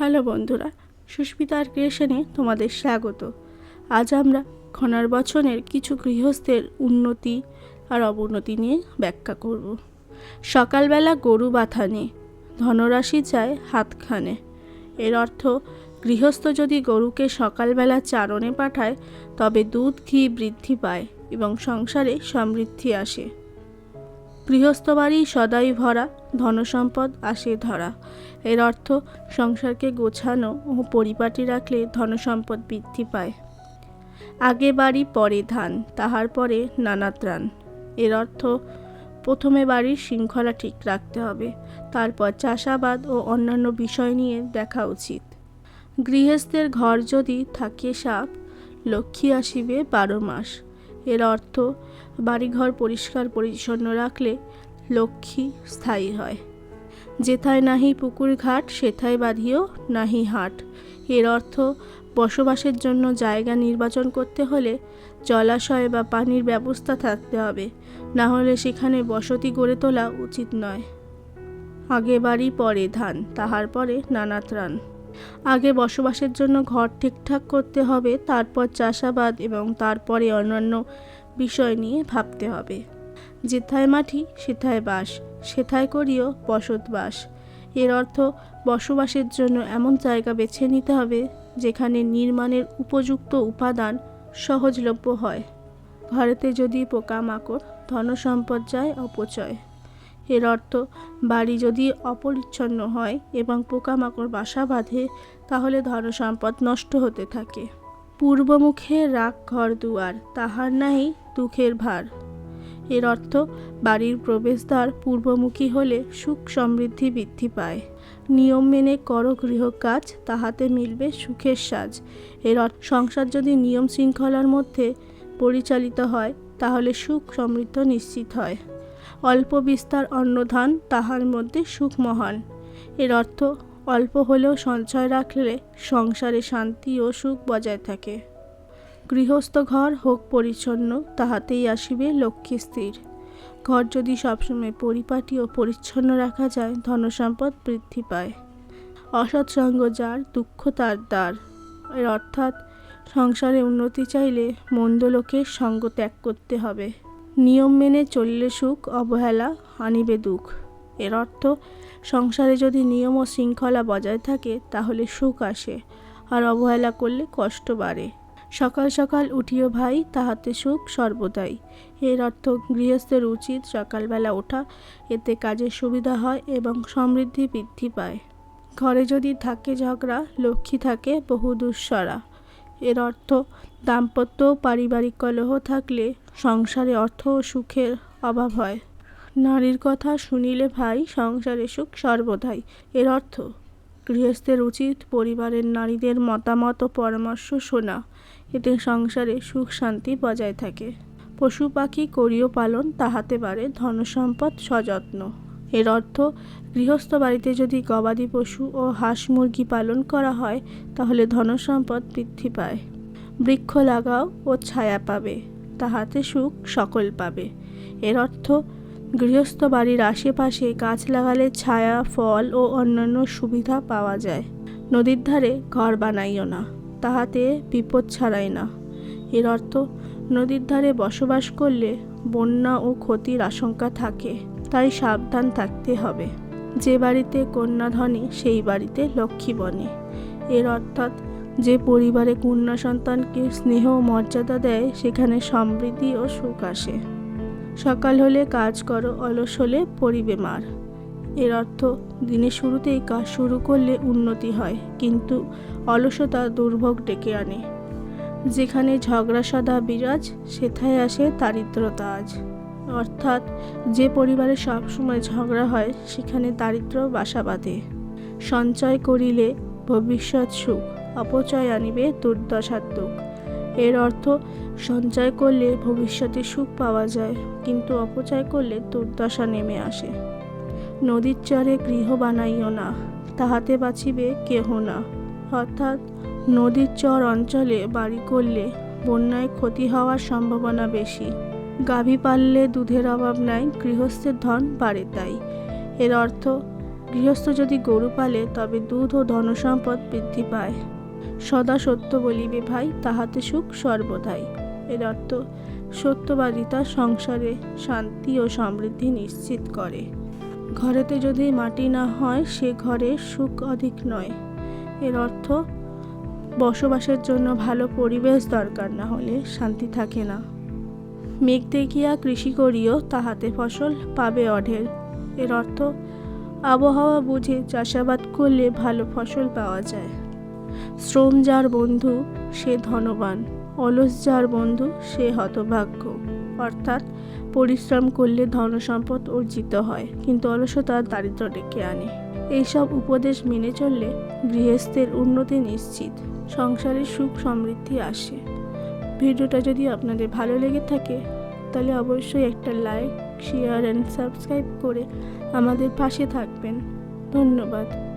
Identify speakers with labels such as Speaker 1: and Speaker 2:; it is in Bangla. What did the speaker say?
Speaker 1: হ্যালো বন্ধুরা সুস্মিতার ক্রিয়েশনে তোমাদের স্বাগত। আজ আমরা খনার বচনের কিছু গৃহস্থের উন্নতি আর অবনতি নিয়ে ব্যাখ্যা করব। সকালবেলা গরু বাথানে ধনরাশি চায় হাতখানে। এর অর্থ, গৃহস্থ যদি গরুকে সকালবেলা চারণে পাঠায়, তবে দুধ, ঘি বৃদ্ধি পায় এবং সংসারে সমৃদ্ধি আসে। গৃহস্থ বাড়ি সদাই ভরা, ধনসম্পদ আসে ধরা। এর অর্থ, সংসারকে গোছানো ও পরিপাটি রাখলে ধনসম্পদ বৃদ্ধি পায়। আগে বাড়ি, পরে ধান, তাহার পরে নানা ত্রাণ। এর অর্থ, প্রথমে বাড়ির শৃঙ্খলা ঠিক রাখতে হবে, তারপর চাষাবাদ ও অন্যান্য বিষয় নিয়ে দেখা উচিত। গৃহস্থের ঘর যদি থাকে সাপ, লক্ষ্মী আসিবে বারো মাস। এর অর্থ বাড়িঘর পরিষ্কার পরিচ্ছন্ন রাখলে লক্ষ্মী স্থায়ী হয়। যেথায় নাহি পুকুর ঘাট, সেথায় বাঁধিও নাহি হাট। এর অর্থ বসবাসের জন্য জায়গা নির্বাচন করতে হলে জলাশয় বা পানির ব্যবস্থা থাকতে হবে। না হলে সেখানে বসতি গড়ে তোলা উচিত নয়। আগে বাড়ি, পরে ধান, তাহার পরে নানা ত্রাণ। আগে বসবাসের জন্য ঘর ঠিকঠাক করতে হবে, তারপর চাষাবাদ এবং তারপরে অন্যান্য বিষয় নিয়ে ভাবতে হবে। যেথায় মাটি, সেথায় বাস সেথায় করিও বসত বাসের অর্থ বসবাসের জন্য এমন জায়গা বেছে নিতে হবে, যেখানে নির্মাণের উপযুক্ত উপাদান সহজলভ্য হয়। ঘরেতে যদি পোকামাকড়, ধনসম্পদ যায়, অপচয়। এর অর্থ, বাড়ি যদি অপরিচ্ছন্ন হয় এবং পোকামাকড় বাসা বাঁধে, তাহলে ধনসম্পদ নষ্ট হতে থাকে। পূর্বমুখে রাখ ঘর দুয়ার, তাহার নাই দুঃখের ভার। এর অর্থ, বাড়ির প্রবেশদ্বার পূর্বমুখী হলে সুখ সমৃদ্ধি বৃদ্ধি পায়। নিয়ম মেনে কর গৃহ কাজ, তাহাতে মিলবে সুখের সাজ। এর অর্থ, সংসার যদি নিয়ম শৃঙ্খলার মধ্যে পরিচালিত হয়, তাহলে সুখ সমৃদ্ধ নিশ্চিত হয়। অল্প বিস্তার অন্নধান তাহার মধ্যে সুখ মহান এর অর্থ, অল্প হলেও সঞ্চয় রাখলে সংসারে শান্তি ও সুখ বজায় থাকে। গৃহস্থ ঘর হোক পরিচ্ছন্ন, তাহাতেই আসিবে লক্ষ্মী স্থির ঘর যদি সবসময় পরিপাটি ও পরিচ্ছন্ন রাখা যায়, ধনসম্পদ বৃদ্ধি পায়। অসৎসঙ্গ যার, দুঃখ তার দ্বার। এর অর্থাৎ, সংসারে উন্নতি চাইলে মন্দ লোকের সঙ্গ ত্যাগ করতে হবে। নিয়ম মেনে চললে সুখ, অবহেলা আনিবে দুঃখ। এর অর্থ, সংসারে যদি নিয়ম ও শৃঙ্খলা বজায় থাকে, তাহলে সুখ আসে, আর অবহেলা করলে কষ্ট বাড়ে। সকাল সকাল উঠিও ভাই, তাহাতে সুখ সর্বদাই। এর অর্থ, গৃহস্থের উচিত সকালবেলা ওঠা, এতে কাজের সুবিধা হয় এবং সমৃদ্ধি বৃদ্ধি পায়। ঘরে যদি থাকে ঝগড়া, লক্ষ্মী থাকে বহু দুঃসরা এর অর্থ, দাম্পত্য পারিবারিক কলহ থাকলে সংসারে অর্থ ও সুখের অভাব হয়। নারীর কথা শুনিলে ভাই, সংসারে সুখ সর্বদাই। এর অর্থ, গৃহস্থের উচিত পরিবারের নারীদের মতামত ও পরামর্শ শোনা। এতে সংসারে সুখ শান্তি বজায় থাকে। পশু পাখি করিও পালন তাহাতে পারে ধনসম্পদ সযত্ন। এর অর্থ, গৃহস্থ বাড়িতে যদি গবাদি পশু ও হাঁস মুরগি পালন করা হয়, তাহলে ধনসম্পদ বৃদ্ধি পায়। বৃক্ষ লাগাও ও ছায়া পাবে। তাহাতে সুখ সকল পাবে। এর অর্থ, গৃহস্থ বাড়ির আশেপাশে গাছ লাগালে ছায়া, ফল ও অন্যান্য সুবিধা পাওয়া যায়। নদীর ধারে ঘর বানাইও না, তাহাতে বিপদ ছাড়াই না। এর অর্থ, নদীর ধারে বসবাস করলে বন্যা ও ক্ষতির আশঙ্কা থাকে, তাই সাবধান থাকতে হবে। যে বাড়িতে কন্যা ধনে সেই বাড়িতে লক্ষ্মী বনে। এর অর্থাৎ যে পরিবারে কন্যা সন্তানকে স্নেহ ও মর্যাদা দেয়, সেখানে সমৃদ্ধি ও সুখ আসে। সকাল হলে কাজ করো, অলস হলে পরিবে মার। এর অর্থ, দিনের শুরুতেই কাজ শুরু করলে উন্নতি হয়, কিন্তু অলসতা দুর্ভোগ ডেকে আনে। যেখানে ঝগড়া সদা বিরাজ, সেথায় আসে দারিদ্রতা আজ। অর্থাৎ, যে পরিবারে সবসময় ঝগড়া হয়, সেখানে দারিদ্র বাসা বাঁধে। সঞ্চয় করিলে ভবিষ্যৎ সুখ। অপচয় আনিবে দুর্দশার দুঃখ এর অর্থ, সঞ্চয় করলে ভবিষ্যতে সুখ পাওয়া যায়, কিন্তু অপচয় করলে দুর্দশা নেমে আসে। নদীর চরে গৃহ বানাইও না, তাহাতে বাঁচিবে কেহ না। অর্থাৎ, নদীর চর অঞ্চলে বাড়ি করলে বন্যায় ক্ষতি হওয়ার সম্ভাবনা বেশি। গাভী পাললে দুধের অভাব নাই, গৃহস্থের ধন বাড়ে তাই। এর অর্থ, গৃহস্থ যদি গরু পালে তবে দুধ ও ধনসম্পদ বৃদ্ধি পায়। সদা সত্য বলিবে ভাই, তাহাতে সুখ সর্বদাই। এর অর্থ, সত্যবাদিতা সংসারে শান্তি ও সমৃদ্ধি নিশ্চিত করে। ঘরেতে যদি মাটি না হয়, সে ঘরে সুখ অধিক নয়। এর অর্থ, বসবাসের জন্য ভালো পরিবেশ দরকার, না হলে শান্তি থাকে না। মেঘ দেখিয়া কৃষি করিও, তাহাতে ফসল পাবে অঢেল। এর অর্থ, আবহাওয়া বুঝে চাষাবাদ করলে ভালো ফসল পাওয়া যায়। শ্রম যার বন্ধু, সে ধনবান। অলস যার বন্ধু, সে হতভাগ্য। অর্থাৎ পরিশ্রম করলে ধন সম্পদ অর্জিত হয়, কিন্তু অলসতা দারিদ্র ডেকে আনে। এইসব উপদেশ মেনে চললে গৃহস্থের উন্নতি নিশ্চিত, সংসারে সুখ সমৃদ্ধি আসে। ভিডিওটা যদি আপনাদের ভালো লেগে থাকে, তাহলে অবশ্যই একটা লাইক শেয়ার অ্যান্ড সাবস্ক্রাইব করে আমাদের পাশে থাকবেন। ধন্যবাদ।